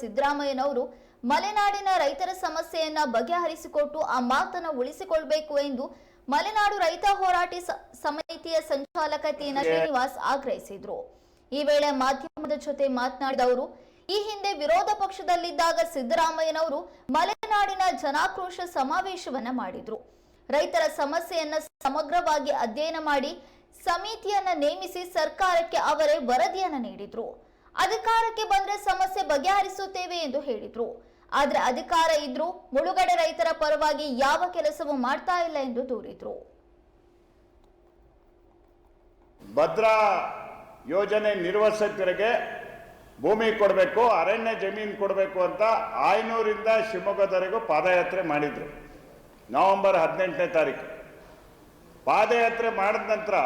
ಸಿದ್ದರಾಮಯ್ಯನವರು ಮಲೆನಾಡಿನ ರೈತರ ಸಮಸ್ಯೆಯನ್ನ ಬಗೆಹರಿಸಿಕೊಟ್ಟು ಆ ಮಾತನ್ನ ಉಳಿಸಿಕೊಳ್ಬೇಕು ಎಂದು ಮಲೆನಾಡು ರೈತ ಹೋರಾಟ ಸಮಿತಿಯ ಸಂಚಾಲಕ ತೀನ ಶ್ರೀನಿವಾಸ್ ಆಗ್ರಹಿಸಿದ್ರು. ಈ ವೇಳೆ ಮಾಧ್ಯಮದ ಜೊತೆ ಮಾತನಾಡಿದ ಅವರು ಈ ಹಿಂದೆ ವಿರೋಧ ಪಕ್ಷದಲ್ಲಿದ್ದಾಗ ಸಿದ್ದರಾಮಯ್ಯನವರು ಮಲೆನಾಡಿನ ಜನಾಕ್ರೋಶ ಸಮಾವೇಶವನ್ನ ಮಾಡಿದ್ರು. ರೈತರ ಸಮಸ್ಯೆಯನ್ನ ಸಮಗ್ರವಾಗಿ ಅಧ್ಯಯನ ಮಾಡಿ ಸಮಿತಿಯನ್ನ ನೇಮಿಸಿ ಸರ್ಕಾರಕ್ಕೆ ಅವರೇ ವರದಿಯನ್ನ ನೀಡಿದ್ರು. ಅಧಿಕಾರಕ್ಕೆ ಬಂದ್ರೆ ಸಮಸ್ಯೆ ಬಗೆಹರಿಸುತ್ತೇವೆ ಎಂದು ಹೇಳಿದ್ರು. ಆದ್ರೆ ಅಧಿಕಾರ ಇದ್ರೂ ಮುಳುಗಡೆ ರೈತರ ಪರವಾಗಿ ಯಾವ ಕೆಲಸವೂ ಮಾಡ್ತಾ ಇಲ್ಲ ಎಂದು ದೂರಿದ್ರು. ಭದ್ರಾ ಯೋಜನೆ ನಿರ್ವಸಕರಿಗೆ ಭೂಮಿ ಕೊಡಬೇಕು, ಅರಣ್ಯ ಜಮೀನು ಕೊಡಬೇಕು ಅಂತ ಆಯ್ನೂರಿಂದ ಶಿವಮೊಗ್ಗದವರೆಗೂ ಪಾದಯಾತ್ರೆ ಮಾಡಿದರು. ನವೆಂಬರ್ ಹದಿನೆಂಟನೇ ತಾರೀಕು. ಪಾದಯಾತ್ರೆ ಮಾಡಿದ ನಂತರ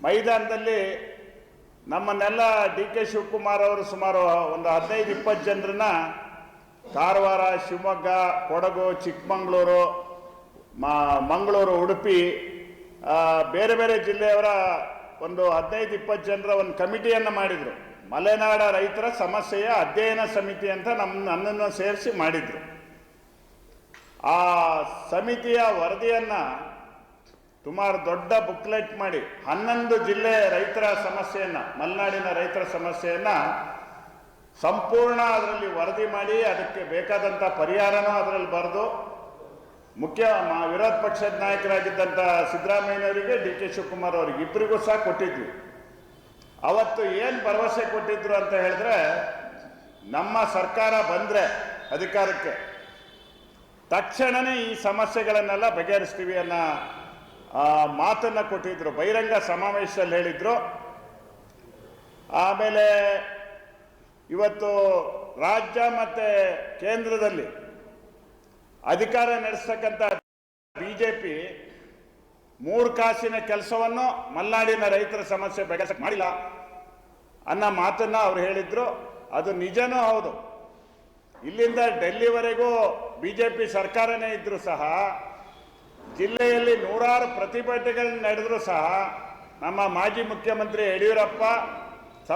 ಮೈದಾನದಲ್ಲಿ ನಮ್ಮನ್ನೆಲ್ಲ ಡಿ ಕೆ ಶಿವಕುಮಾರ್ ಅವರು ಸುಮಾರು ಒಂದು ಹದಿನೈದು, ಇಪ್ಪತ್ತು ಜನರನ್ನ ಕಾರವಾರ ಶಿವಮೊಗ್ಗ, ಕೊಡಗು, ಚಿಕ್ಕಮಗಳೂರು ಮಂಗಳೂರು ಉಡುಪಿ ಬೇರೆ ಬೇರೆ ಜಿಲ್ಲೆಯವರ ಒಂದು ಹದಿನೈದು, ಇಪ್ಪತ್ತು ಜನರ ಒಂದು ಕಮಿಟಿಯನ್ನು ಮಾಡಿದರು. ಮಲೆನಾಡ ರೈತರ ಸಮಸ್ಯೆಯ ಅಧ್ಯಯನ ಸಮಿತಿ ಅಂತ ನಮ್ಮ ನನ್ನನ್ನು ಸೇರಿಸಿ ಮಾಡಿದರು. ಆ ಸಮಿತಿಯ ವರದಿಯನ್ನು ಸುಮಾರು ದೊಡ್ಡ ಬುಕ್ಲೆಟ್ ಮಾಡಿ ಹನ್ನೊಂದು ಜಿಲ್ಲೆ ರೈತರ ಸಮಸ್ಯೆಯನ್ನು, ಮಲೆನಾಡಿನ ರೈತರ ಸಮಸ್ಯೆಯನ್ನು ಸಂಪೂರ್ಣ ಅದರಲ್ಲಿ ವರದಿ ಮಾಡಿ ಅದಕ್ಕೆ ಬೇಕಾದಂಥ ಪರಿಹಾರನೂ ಅದರಲ್ಲಿ ಬರೆದು ಮುಖ್ಯ ವಿರೋಧ ಪಕ್ಷದ ನಾಯಕರಾಗಿದ್ದಂಥ ಸಿದ್ದರಾಮಯ್ಯನವರಿಗೆ ಡಿ ಕೆ ಶಿವಕುಮಾರ್ ಅವರಿಗೆ ಇಬ್ಬರಿಗೂ ಸಹ ಕೊಟ್ಟಿದ್ವಿ. ಅವತ್ತು ಏನು ಭರವಸೆ ಕೊಟ್ಟಿದ್ರು ಅಂತ ಹೇಳಿದ್ರೆ, ನಮ್ಮ ಸರ್ಕಾರ ಬಂದರೆ ಅಧಿಕಾರಕ್ಕೆ ತಕ್ಷಣವೇ ಈ ಸಮಸ್ಯೆಗಳನ್ನೆಲ್ಲ ಬಗೆಹರಿಸ್ತೀವಿ ಅನ್ನೋ ಮಾತನ್ನ ಕೊಟ್ಟಿದ್ರು. ಬಹಿರಂಗ ಸಮಾವೇಶದಲ್ಲಿ ಹೇಳಿದ್ರು. ಆಮೇಲೆ ಇವತ್ತು ರಾಜ್ಯ ಮತ್ತು ಕೇಂದ್ರದಲ್ಲಿ ಅಧಿಕಾರ ನಡೆಸ್ತಕ್ಕಂಥ ಬಿ ಜೆ ಪಿ ಮೂರು ಕಾಸಿನ ಕೆಲಸವನ್ನು ಮಲೆನಾಡಿನ ರೈತರ ಸಮಸ್ಯೆ ಬಗೆಹರಿಸಕ್ಕೆ ಮಾಡಿಲ್ಲ ಅನ್ನೋ ಮಾತನ್ನ ಅವ್ರು ಹೇಳಿದ್ರು. ಅದು ನಿಜನೂ ಹೌದು? ಇಲ್ಲಿಂದ ಡೆಲ್ಲಿವರೆಗೂ ಬಿ ಜೆ ಪಿ ಸರ್ಕಾರನೇ ಇದ್ದರೂ ಸಹ ಜಿಲ್ಲೆಯಲ್ಲಿ ನೂರಾರು ಪ್ರತಿಭಟನೆಗಳನ್ನು ನಡೆದರೂ ಸಹ ನಮ್ಮ ಮಾಜಿ ಮುಖ್ಯಮಂತ್ರಿ ಯಡಿಯೂರಪ್ಪ